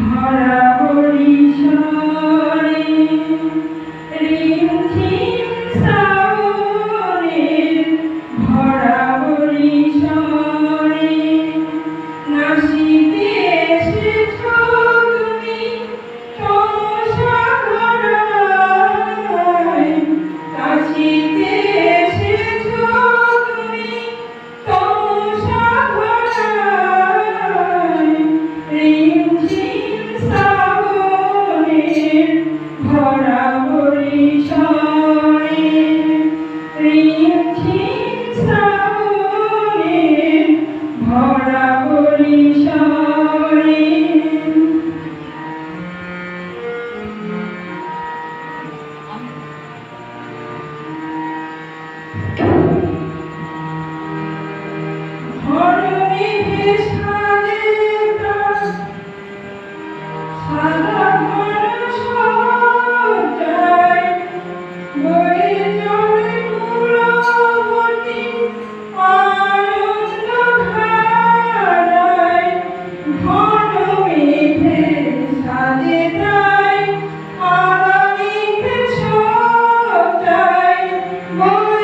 ভরা বরিশা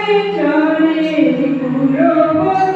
চলে পুরো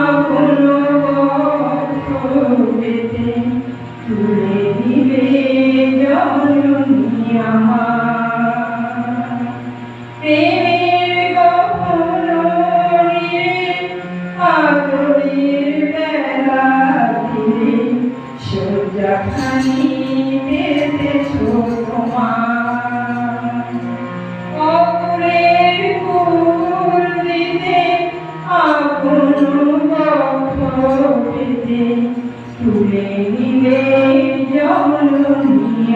তুলে দিবে জননী আমার প্রেমের গহনে আগরের বেলা দিলে সোজা খানি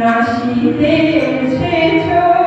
নাশিতে এসেছ।